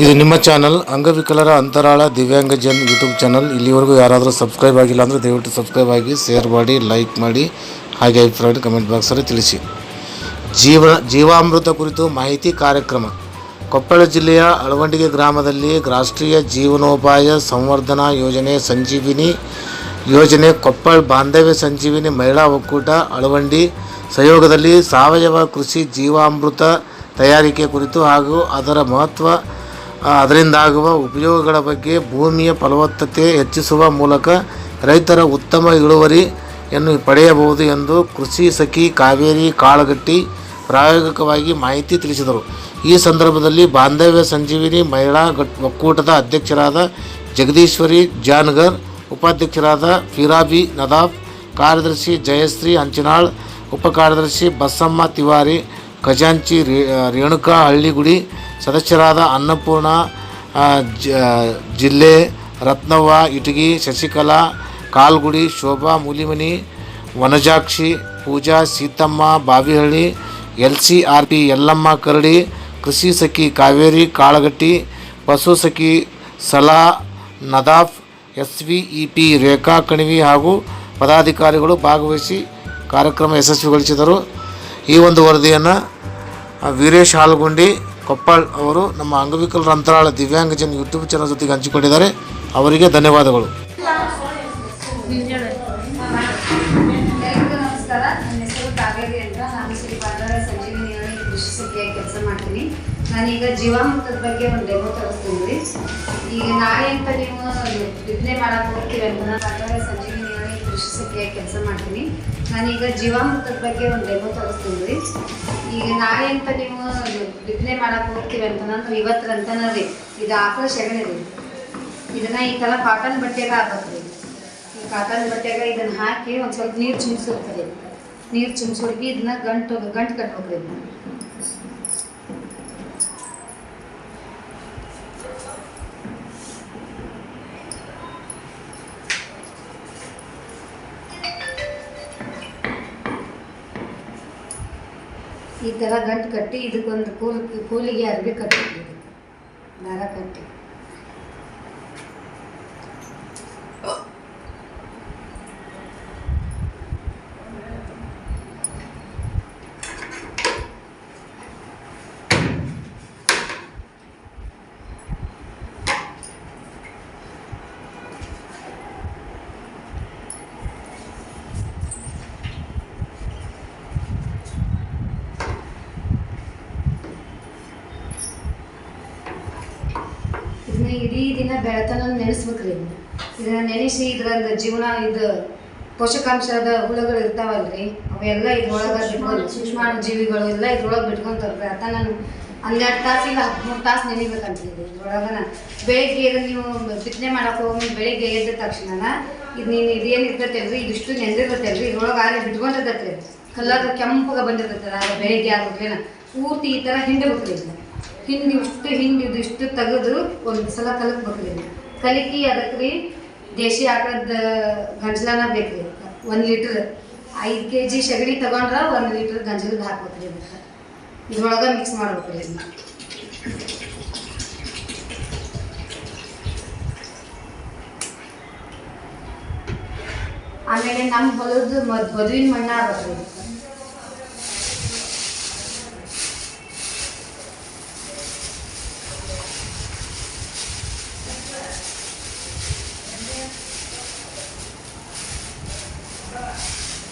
ಇದು ನಿಮ್ಮ ಚಾನಲ್ ಅಂಗವಿಕಲರ ಅಂತರಾಳ ದಿವ್ಯಾಂಗಜನ್ ಯೂಟ್ಯೂಬ್ ಚಾನಲ್. ಇಲ್ಲಿವರೆಗೂ ಯಾರಾದರೂ ಸಬ್ಸ್ಕ್ರೈಬ್ ಆಗಿಲ್ಲ ಅಂದರೆ ದಯವಿಟ್ಟು ಸಬ್ಸ್ಕ್ರೈಬ್ ಆಗಿ, ಶೇರ್ ಮಾಡಿ, ಲೈಕ್ ಮಾಡಿ. ಹಾಗೆ ಅಭಿಪ್ರಾಯ ಕಮೆಂಟ್ ಬಾಕ್ಸಲ್ಲಿ ತಿಳಿಸಿ. ಜೀವ, ಜೀವಾಮೃತ ಕುರಿತು ಮಾಹಿತಿ ಕಾರ್ಯಕ್ರಮ. ಕೊಪ್ಪಳ ಜಿಲ್ಲೆಯ ಅಳವಂಡಿಗೆ ಗ್ರಾಮದಲ್ಲಿ ರಾಷ್ಟ್ರೀಯ ಜೀವನೋಪಾಯ ಸಂವರ್ಧನಾ ಯೋಜನೆ ಸಂಜೀವಿನಿ, ಯೋಜನೆ ಕೊಪ್ಪಳ ಬಾಂಧವ್ಯ ಸಂಜೀವಿನಿ ಮಹಿಳಾ ಒಕ್ಕೂಟ, ಅಳವಂಡಿ ಸಹಯೋಗದಲ್ಲಿ ಸಾವಯವ ಕೃಷಿ ಜೀವಾಮೃತ ತಯಾರಿಕೆ ಕುರಿತು ಹಾಗೂ ಅದರ ಮಹತ್ವ ಅದರಿಂದಾಗುವ ಉಪಯೋಗಗಳ ಬಗ್ಗೆ ಭೂಮಿಯ ಫಲವತ್ತತೆ ಹೆಚ್ಚಿಸುವ ಮೂಲಕ ರೈತರ ಉತ್ತಮ ಇಳುವರಿಯನ್ನು ಪಡೆಯಬಹುದು ಎಂದು ಕೃಷಿ ಸಖಿ ಕಾವೇರಿ ಕಾಳಗಟ್ಟಿ ಪ್ರಾಯೋಗಿಕವಾಗಿ ಮಾಹಿತಿ ತಿಳಿಸಿದರು. ಈ ಸಂದರ್ಭದಲ್ಲಿ ಬಾಂಧವ್ಯ ಸಂಜೀವಿನಿ ಮಹಿಳಾ ಒಕ್ಕೂಟದ ಅಧ್ಯಕ್ಷರಾದ ಜಗದೀಶ್ವರಿ ಜಾನ್ಗರ್, ಉಪಾಧ್ಯಕ್ಷರಾದ ಫಿರಾಬಿ ನದಾಫ್, ಕಾರ್ಯದರ್ಶಿ ಜಯಶ್ರೀ ಹಂಚಿನಾಳ್ ಉಪ ಕಾರ್ಯದರ್ಶಿ ಬಸಮ್ಮ ತಿವಾರಿ ಖಜಾಂಚಿ ರೇಣುಕಾ ಹಳ್ಳಿಗುಡಿ ಸದಸ್ಯರಾದ ಅನ್ನಪೂರ್ಣ ಜಿಲ್ಲೆ Ratnavva, Itagi, Shashikala, Kalgudi, Shobha, Mulimani, Vanajakshi, Pooja, Seethamma, Bavihalli, L C R P, Yallamma Karadi, ಕೃಷಿ ಸಖಿ ಕಾವೇರಿ, ಕಾಳಗಟ್ಟಿ, ಪಶು ಸಖಿ Sala, Nadaf, S V E P, Rekha Kanivi ಹಾಗೂ ಪದಾಧಿಕಾರಿಗಳು ಭಾಗವಹಿಸಿ ಕಾರ್ಯಕ್ರಮ ಯಶಸ್ವಿಗೊಳಿಸಿದರು. ಈ ಒಂದು ವರದಿಯನ್ನು ವೀರೇಶ್ ಹಾಲ್ಗುಂಡಿ, ಕೊಪ್ಪಳ್ ಅವರು ನಮ್ಮ ಅಂಗವಿಕಲರ ಅಂತರಾಳ ದಿವ್ಯಾಂಗಜನ್ ಯೂಟ್ಯೂಬ್ ಚಾನಲ್ ಜೊತೆಗೆ ಹಂಚಿಕೊಂಡಿದ್ದಾರೆ. ಅವರಿಗೆ ಧನ್ಯವಾದಗಳು. ಕೆಲಸ ಮಾಡ್ತೀನಿ. ನಾನೀಗ ಜೀವಾಮೃತದ ಬಗ್ಗೆ ಒಂದು ಡೆಮೋ ತೋರಿಸ್ತೀನಿ. ಈಗ ನಾಳೆ ಅಂತ ನೀವು ಡಿಪ್ಲೇ ಮಾಡಕ್ಕೆ ಹೋಗ್ತೀವಿ ಅಂತ. ನಾನು ಸಖಿಯಾಗಿ ಕೆಲಸ ಮಾಡ್ತೀನಿ. ನಾನೀಗ ಜೀವಾಮೃತದ ಬಗ್ಗೆ ಒಂದು ಡೆಮೋ ತೋರಿಸ್ತೀನಿ ರೀ ಈಗ ನಾಳೆ ಅಂತ ನೀವು ಬಿತ್ತನೆ ಮಾಡೋಕೆ ಹೋಗ್ತೀವಿ ಅಂತ ನಾನು ಇವತ್ತರಂತನ ರೀ ಇದು ಆಕಳ ಸೆಗಣಿ ರೀ ಇದನ್ನು ಈ ಥರ ಕಾಟನ್ ಬಟ್ಟೆಗೆ ಹಾಕ್ಬೇಕು ರೀ ಈ ಕಾಟನ್ ಬಟ್ಟೆಗೆ ಇದನ್ನು ಹಾಕಿ ಒಂದು ಸ್ವಲ್ಪ ನೀರು ಚಿಮ್ಸಿರ್ತದೆ. ನೀರು ಚಿಮ್ಸೋಡ್ಗಿ ಇದನ್ನ ಗಂಟು ಗಂಟು ಕಟ್ಬೇಕು ಈ ಥರ ಗಂಟು ಕಟ್ಟಿ ಇದಕ್ಕೊಂದು ಕೂಲ್ ಕೂಲಿಗೆ ಅರ್ಬಿ ಇದಕ್ಕೆ. ದಾರ ಕಟ್ಟಿ ಇದನ್ನ ಇಡೀ ದಿನ ಬೆಳತನ ನೆನೆಸ್ಬೇಕ್ರಿ. ಇದನ್ನ ನೆನೆಸಿ ಇದ್ರಂದ ಜೀವನ, ಇದು ಪೋಷಕಾಂಶದ ಹುಳುಗಳು ಇರ್ತಾವಲ್ರಿ, ಅವೆಲ್ಲ ಇದ್ರೊಳಗೆ ಬಿಟ್ಕೊಂಡು ಸೂಕ್ಷ್ಮಾಣು ಜೀವಿಗಳು ಎಲ್ಲ ಇದ್ರೊಳಗೆ ಅಂತ ನಾನು ಹನ್ನೆರಡು ತಾಸು ಇಲ್ಲ ಹದಿಮೂರು ತಾಸು ನೆನಿಬೇಕಂತ ಇದ್ರೊಳಗನ. ಬೆಳಿಗ್ಗೆ ನೀವು ಬಿತ್ತನೆ ಮಾಡಕ್ಕೆ ಹೋಗಿ ಬೆಳಿಗ್ಗೆ ಎದ್ದ ತಕ್ಷಣ ಇದು ನೀನು ಇದೇನು ಇರ್ತೈತಲ್ರಿ ಇದಿಷ್ಟು ನೆಂದಿರ್ತೈತಲ್ರಿ ಇದ್ರೊಳಗೆ ಆಗಲಿ ಬಿಟ್ಕೊಂಡಿರ್ತೈತ್ರಿ ಕಲ್ಲರ್ ಕೆಂಪಗೆ ಬಂದಿರ್ತೈತೆ ಆಗ ಬೆಳಿಗ್ಗೆ ಆಗೋದ್ರೇನ ಪೂರ್ತಿ ಈ ಥರ ಹಿಂಡಬೇಕ್ರಿ ಇದನ್ನ. ಹಿಂಡಿ ಇಷ್ಟು ಹಿಂಡಿ ಇದು ಇಷ್ಟು ತೆಗೆದು ಒಂದು ಸಲ ಕಲಕ್ಬೇಕ್ರಿ. ಕಲಕಿ ಕಲಿಕಿ ಅದಕ್ಕೆ ರೀ ದೇಶಿ ಆಕಳದ ಗಂಜಲನ ಬೇಕ್ರಿ. ಒಂದು ಲೀಟ್ರ್ ಐದು ಕೆ ಜಿ ಸಗಣಿ ತಗೊಂಡ್ರೆ ಒಂದು ಲೀಟ್ರ್ ಗಂಜಲದ ಹಾಕ್ಬೇಕ್ರಿ ಅದಕ್ಕೆ ಇದ್ರೊಳಗೆ ಮಿಕ್ಸ್ ಮಾಡ್ಬೇಕ್ರಿ ಅದನ್ನ ಆಮೇಲೆ ನಮ್ಮ ಹೊಲದ ಮದ್ ಮದುವಿನ ಮಣ್ಣ ಆಗ್ಬೇಕ್ರಿ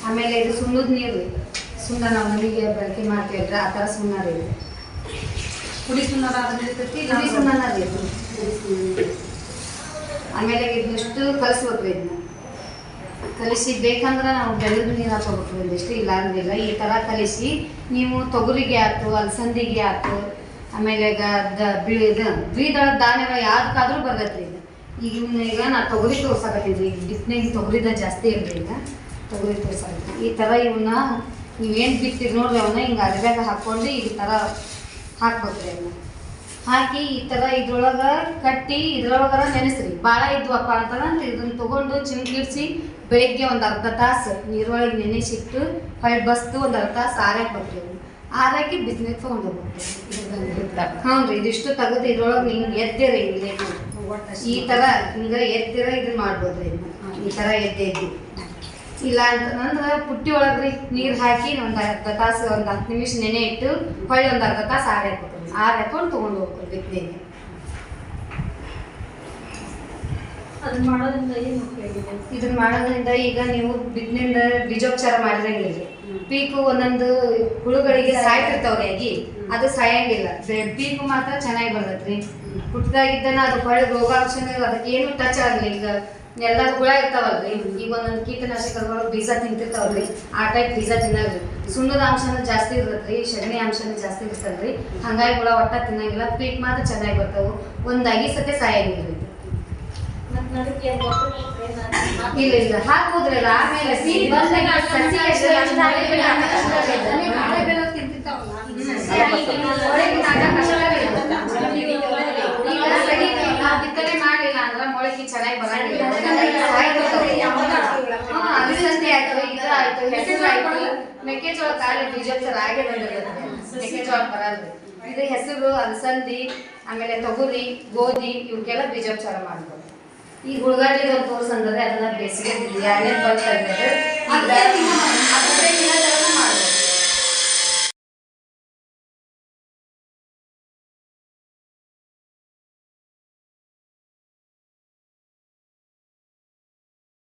ಆಮೇಲೆ ಇದು ಸುಣ್ಣದ ನೀರು. ರೀ ಸುಣ್ಣ ನಾವು ಮನೆಗೆ ಬಳಕೆ ಮಾಡ್ತೀವಿ ಆ ಥರ ಸುಣ್ಣ ರೀ ಇದು. ಪುಡಿ ಸುಣ್ಣದ ಇರ್ತೈತಿ ಪುಡಿ ರೀ ಸುಣ್ಣ. ಆಮೇಲೆ ಇದಷ್ಟು ಕಲಿಸ್ಬೇಕು ಇದನ್ನ ಕಲಿಸಿ ಬೇಕಂದ್ರೆ ನಾವು ಬೆಲ್ಲದ ನೀರು ಹಾಕೋಬೇಕು ಒಂದಿಷ್ಟು ಇಲ್ಲ ಅಂದಿಲ್ಲ. ಈ ಥರ ಕಲಿಸಿ ನೀವು ತೊಗರಿಗೆ ಆಯ್ತು ಅಲಸಂದಿಗೆ ಆಯ್ತು ಆಮೇಲೆ ಈಗ ದ ಬಿ ಇದು ದ್ವಿದಳ ಧಾನ್ಯಗಳು ಯಾವ್ದಕ್ಕಾದ್ರೂ ಬರ್ತೈತೆ ಇದು. ಈಗ ಈಗ ನಾ ತೊಗರಿ ತೋರ್ಸಾಕತ್ತೀನಿ ಈಗ ಬಿತ್ತನೆಗೆ ತೊಗರಿದ ಜಾಸ್ತಿ ಇರಲಿಲ್ಲ ಈಗ. ತೊಗರಿ ಸರ್ ಈ ಥರ ಇವನ್ನ ನೀವೇನು ಬಿತ್ತೀರಿ ನೋಡ್ರಿ ಅವನ್ನ ಹಿಂಗೆ ಅರಿವ್ಯಾಗ ಹಾಕ್ಕೊಂಡು ಈ ಥರ ಹಾಕ್ಬೇಕ್ರಿ ಅವನ್ನ ಹಾಕಿ ಈ ಥರ ಇದ್ರೊಳಗೆ ಕಟ್ಟಿ ಇದ್ರೊಳಗರ ನೆನೆಸ್ರಿ. ಭಾಳ ಇದ್ವಪ್ಪ ಅಂತಂದ್ರೆ ಇದನ್ನ ತಗೊಂಡು ಚಿಮ್ಕಿಡ್ಸಿ ಬೆಳಿಗ್ಗೆ ಒಂದು ಅರ್ಧ ತಾಸು ನೀರೊಳಗೆ ನೆನೆಸಿಟ್ಟು ಹೊಳ್ಳಿ ಬಸ್ದು ಒಂದು ಅರ್ಧ ತಾಸು ಆರಾಕ್ ಬರ್ತೀವಿ ಆರಾಕಿ ಬಿಸ್ನೆಸ್ ತೊಗೊಂಡು ಹೋಗ್ಬೇಕು ಹ್ಞೂ ರೀ, ಇದಿಷ್ಟು ತೆಗೆದು ಇದ್ರೊಳಗೆ ಹಿಂಗೆ ಎದ್ದಿರ ಈ ಥರ ಹಿಂಗೆ ಎದ್ದಿರ ಇದನ್ನ ಮಾಡ್ಬೋದು ರೀ ಈ ಥರ ಎದ್ದೆ ಎದ್ದು ಇಲ್ಲ ಅಂತಂದ್ರೆ ಪುಟ್ಟಿ ಒಳಗ್ರಿ ನೀರು ಹಾಕಿ ಒಂದು ಅರ್ಧ ತಾಸು ಒಂದು ಹತ್ತು ನಿಮಿಷ ನೆನೆ ಇಟ್ಟು ಹೊಳ್ಳಿ ಒಂದು ಅರ್ಧ ತಾಸು ಆರಿ ಹಾಕ್ಬೇಕು ಆರಿ ಹಾಕೊಂಡು ತೊಗೊಂಡು ಹೋಗ್ಬೇಕು ಬಿತ್ತನೆಗೆ ಅದನ್ನ ಮಾಡೋದ್ರಿಂದ ಏನು ಉಪಯೋಗ ಇದೆ ಇದನ್ನ ಮಾಡೋದ್ರಿಂದ ಈಗ ನೀವು ಬಿದ್ನಿಂದ ಬೀಜೋಪಚಾರ ಮಾಡಿದಂಗಿಲ್ಲ ಪೀಕು ಒಂದೊಂದು ಹುಳುಗಳಿಗೆ ಸಾಯ್ತಿರ್ತಾವ್ರಿ ಆಗಿ ಅದು ಸಾಯಂಗಿಲ್ಲ. ಪೀಕು ಮಾತ್ರ ಚೆನ್ನಾಗಿ ಬರ್ತೈತ್ರಿ. ಹುಟ್ಟದಾಗಿದ್ದನ ಅದು ಹೊಳೆ ರೋಗಾಂಶನ ಅದಕ್ಕೆ ಏನು ಟಚ್ ಆಗಲಿ ಈಗ ಎಲ್ಲ ಹುಳ ಇರ್ತಾವಲ್ರಿ. ಈಗ ಒಂದೊಂದು ಕೀಟನಾಶಕಗಳು ಬೀಜ ತಿಂತಿರ್ತಾವಲ್ರಿ. ಆ ಟೈಪ್ ಬೀಜ ತಿನ್ನಲ್ರಿ. ಸುಣ್ಣದ ಅಂಶನ ಜಾಸ್ತಿ ಇರ್ತೈತ್ರಿ. ಸಗಣಿ ಅಂಶನ ಜಾಸ್ತಿ ಇರ್ತಲ್ರಿ ಹಂಗಾಗಿ ಹುಳ ಒಟ್ಟ ತಿನ್ನಂಗಿಲ್ಲ. ಪೀಕ್ ಮಾತ್ರ ಚೆನ್ನಾಗಿ ಬರ್ತಾವು. ಒಂದಾಗಿ ಸತೆ ಸಾಯಂಗಿಲ್ಲ ಇಲ್ಲ ಇಲ್ಲ ಹಾಕೋದ್ರಲ್ಲ ಆಮೇಲೆ ಸಸಿ ಬಂದಾಗ ಸಸಿ ಎಷ್ಟು ಬಿತ್ತನೆ ಮಾಡಿಲ್ಲ ಅಂದ್ರೆ ಮೊಳಕೆ ಚೆನ್ನಾಗಿ ಬರಂಗಿಲ್ಲ ಅಲಸಂದೆ ಆಯ್ತು ಇದು ಆಯ್ತು ಹೆಸರು ಆಯ್ತು ಮೆಕ್ಕೆಜೋಳ ಕಾಲ ಬೀಜೋತ್ಸವ ಆಗೇ ಬಂದಿರುತ್ತೆ ಮೆಕ್ಕೆಜೋಳ ಬರಲ್ರಿ ಇದು ಹೆಸರು ಅಲಸಂದಿ ಆಮೇಲೆ ತೊಗರಿ ಗೋಧಿ ಇವಕ್ಕೆಲ್ಲ ಬೀಜೋಪಚಾರ ಮಾಡ್ಬೋದು ಈ ಉಳ್ಳಾಗಡ್ಡಿ ಒಂದು ತೋರ್ಸಂದ್ರೆ ಅದನ್ನ ಬೇಸಿಗೆ ಎರಡನೇ ಬಂದು ತೆಗೆದ್ರೆ